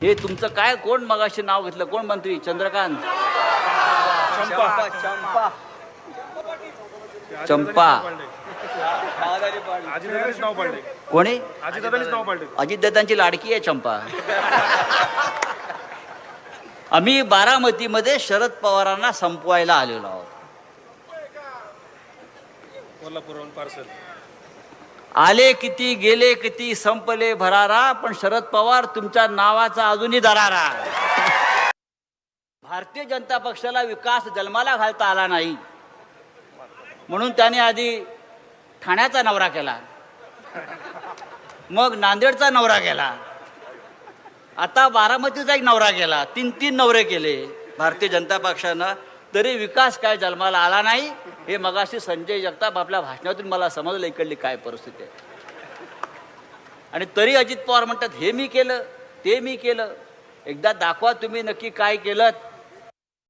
हे तुमचं काय? कोण मगाशी नाव घेतलं? कोण मंत्री? चंद्रकांत. चंपा. चंपा चंपा. कोणी? अजितदादांची लाडकी आहे चंपा. आम्ही बारामतीमध्ये शरद पवारांना संपवायला आलेलो आहोत. आले किती गेले किती संपले भरारा पण शरद पवार तुमच्या नावाचा अजूनही दरारा. भारतीय जनता पक्षाला विकास जन्माला घालता आला नाही. म्हणून त्याने आधी ठाण्याचा नवरा केला. मग नांदेडचा नवरा केला. आता बारामतीचा एक नवरा केला. तीन तीन नवरे केले. भारतीय जनता पक्षानं तरी विकास काय जन्माला आला नाही. हे मगाशी संजय जगताप आपल्या भाषणातून मला समजलं इकडली काय परिस्थिती आहे. आणि तरी अजित पवार म्हणतात हे मी केलं ते मी केलं. एकदा दाखवा तुम्ही नक्की काय केलं